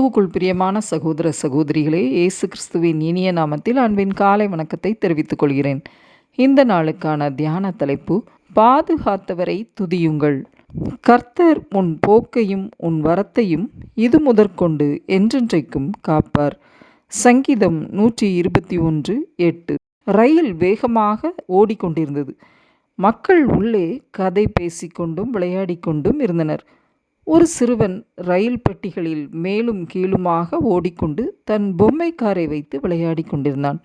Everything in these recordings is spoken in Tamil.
கிறிஸ்துவுக்குள் பிரியமான சகோதர சகோதரிகளே இயேசு கிறிஸ்துவின் இனிய நாமத்தில் அன்பின் காலை வணக்கத்தை தெரிவித்துக் கொள்கிறேன். இந்த நாளுக்கான தியான தலைப்பு பாதுகாத்தவரை துதியுங்கள். கர்த்தர் உன் போக்கையும் உன் வரத்தையும் இது முதற்கொண்டு என்றென்றைக்கும் காப்பார். சங்கீதம் நூற்றி இருபத்தி ஒன்று எட்டு. ரயில் வேகமாக ஓடிக்கொண்டிருந்தது. மக்கள் உள்ளே கதை பேசிக்கொண்டும் விளையாடிக்கொண்டும் இருந்தனர். ஒரு சிறுவன் ரயில் பெட்டிகளில் மேலும் கீழுமாக ஓடிக்கொண்டு தன் பொம்மை காரை வைத்து விளையாடி கொண்டிருந்தான்.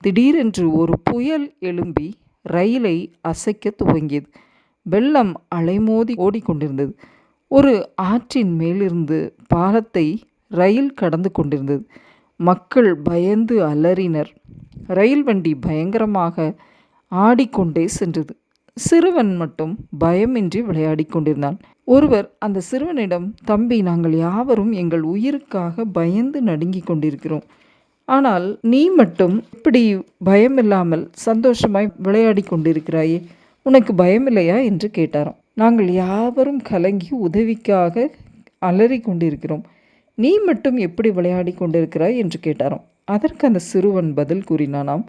திடீரென்று ஒரு புயல் எழும்பி ரயிலை அசைக்க துவங்கியது. வெள்ளம் அலைமோதி ஓடிக்கொண்டிருந்தது. ஒரு ஆற்றின் மேலிருந்து பாலத்தை ரயில் கடந்து கொண்டிருந்தது. மக்கள் பயந்து அலறினர். ரயில் வண்டி பயங்கரமாக ஆடிக்கொண்டே சென்றது. சிறுவன் மட்டும் பயமின்றி விளையாடி கொண்டிருந்தான். ஒருவர் அந்த சிறுவனிடம் தம்பி நாங்கள் யாவரும் எங்கள் உயிருக்காக பயந்து நடுங்கிக் கொண்டிருக்கிறோம். ஆனால் நீ மட்டும் இப்படி பயமில்லாமல் சந்தோஷமாய் விளையாடி கொண்டிருக்கிறாயே உனக்கு பயமில்லையா? என்று கேட்டாராம். நாங்கள் யாவரும் கலங்கி உதவிக்காக அலறி கொண்டிருக்கிறோம். நீ மட்டும் எப்படி விளையாடி கொண்டிருக்கிறாய்? என்று கேட்டாராம். அதற்கு அந்த சிறுவன் பதில் கூறினானாம்.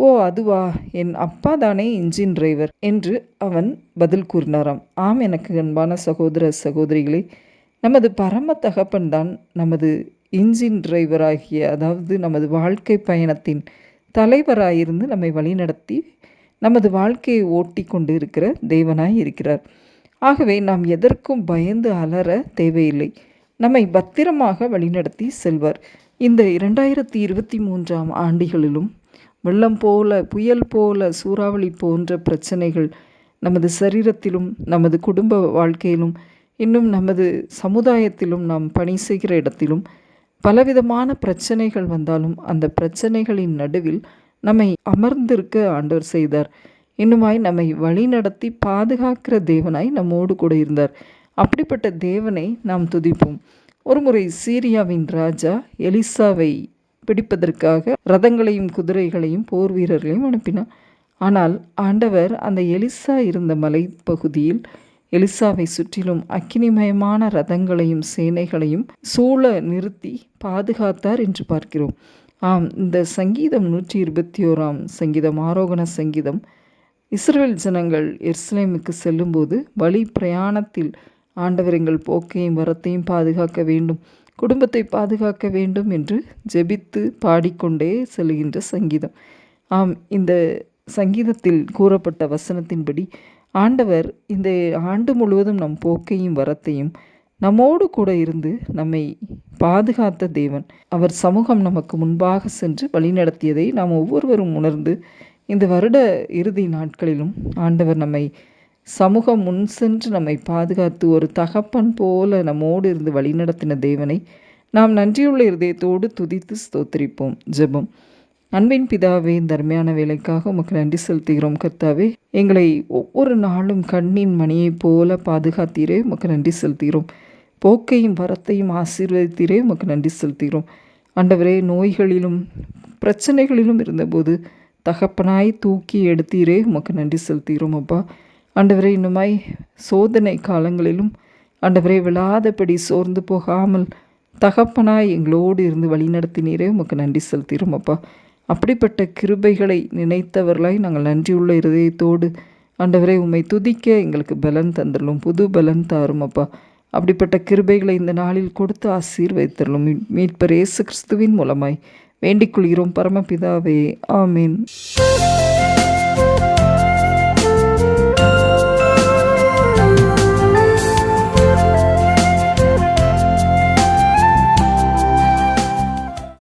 ஓ அதுவா? என் அப்பா தானே இன்ஜின் டிரைவர் என்று அவன் பதில் கூறினாராம். ஆம் எனக்கு அன்பான சகோதர சகோதரிகளே நமது பரம தகப்பன் தான் நமது இன்ஜின் டிரைவராகிய அதாவது நமது வாழ்க்கை பயணத்தின் தலைவராயிருந்து நம்மை வழிநடத்தி நமது வாழ்க்கையை ஓட்டி கொண்டு இருக்கிற தேவனாய் இருக்கிறார். ஆகவே நாம் எதற்கும் பயந்து அலற தேவையில்லை. நம்மை பத்திரமாக வழிநடத்தி செல்வார். இந்த இரண்டாயிரத்தி இருபத்தி மூன்றாம் ஆண்டுகளிலும் வெள்ளம் போல புயல் போல சூறாவளி போன்ற பிரச்சனைகள் நமது சரீரத்திலும் நமது குடும்ப வாழ்க்கையிலும் இன்னும் நமது சமுதாயத்திலும் நாம் பணி செய்கிற இடத்திலும் பலவிதமான பிரச்சனைகள் வந்தாலும் அந்த பிரச்சனைகளின் நடுவில் நம்மை அமர்ந்திருக்க ஆண்டவர் செய்தார். இன்னுமாய் நம்மை வழி நடத்தி பாதுகாக்கிற தேவனாய் நம்மோடு கூட இருந்தார். அப்படிப்பட்ட தேவனை நாம் துதிப்போம். ஒருமுறை சீரியாவின் ராஜா எலிசாவை பிடிப்பதற்காக ரதங்களையும் குதிரைகளையும் போர் வீரர்களையும் அனுப்பினார். ஆனால் ஆண்டவர் அந்த எலிசா இருந்த மலைப்பகுதியில் எலிசாவை சுற்றிலும் அக்கினிமயமான ரதங்களையும் சேனைகளையும் சூழ நிறுத்தி பாதுகாத்தார் என்று பார்க்கிறோம். ஆம் இந்த சங்கீதம் நூற்றி இருபத்தி ஓராம் சங்கீதம் ஆரோகண சங்கீதம். இஸ்ரேல் ஜனங்கள் எர்ஸ்லேமுக்கு செல்லும்போது வழி பிரயாணத்தில் ஆண்டவர் எங்கள் போக்கையும் வரத்தையும் பாதுகாக்க வேண்டும். குடும்பத்தை பாதுகாக்க வேண்டும் என்று ஜெபித்து பாடிக்கொண்டே செல்கின்ற சங்கீதம். ஆம் இந்த சங்கீதத்தில் கூறப்பட்ட வசனத்தின்படி ஆண்டவர் இந்த ஆண்டு முழுவதும் நம் போக்கையும் வரத்தையும் நம்மோடு கூட இருந்து நம்மை பாதுகாத்த தேவன். அவர் சமூகம் நமக்கு முன்பாக சென்று வழிநடத்தியதை நாம் ஒவ்வொருவரும் உணர்ந்து இந்த வருட இறுதி நாட்களிலும் ஆண்டவர் நம்மை சமூகம் முன் சென்று நம்மை பாதுகாத்து ஒரு தகப்பன் போல நம்மோடு இருந்து வழிநடத்தின தேவனை நாம் நன்றியுள்ள இருதயத்தோடு துதித்து ஸ்தோத்திரிப்போம். ஜெபம். அன்பின் பிதாவே தர்மையான வேலைக்காக உமக்கு நன்றி செலுத்துகிறோம். கர்த்தாவே எங்களை ஒவ்வொரு நாளும் கண்ணின் மணியைப் போல பாதுகாத்தீரே உமக்கு நன்றி செலுத்துகிறோம். போக்கையும் வரத்தையும் ஆசீர்வதித்தீரே உமக்கு நன்றி செலுத்துகிறோம். ஆண்டவரே நோய்களிலும் பிரச்சனைகளிலும் இருந்தபோது தகப்பனாய் தூக்கி எடுத்தீரே உமக்கு நன்றி செலுத்துகிறோம் அப்பா. ஆண்டவரே இன்னுமாய் சோதனை காலங்களிலும் ஆண்டவரே விழாதபடி சோர்ந்து போகாமல் தகப்பனாய் எங்களோடு இருந்து வழிநடத்தினீரே உமக்கு நன்றி செலுத்திடும் அப்பா. அப்படிப்பட்ட கிருபைகளை நினைத்தவர்களாய் நாங்கள் நன்றியுள்ள இருதயத்தோடு ஆண்டவரை உம்மை துதிக்க எங்களுக்கு பலன் தந்துடலும் புது பலன் தாரும் அப்பா. அப்படிப்பட்ட கிருபைகளை இந்த நாளில் கொடுத்து ஆசீர்வைத்தரலும் மீட்பர் இயேசு கிறிஸ்துவின் மூலமாய் வேண்டிக் கொள்கிறோம் பரமபிதாவே. ஆமீன்.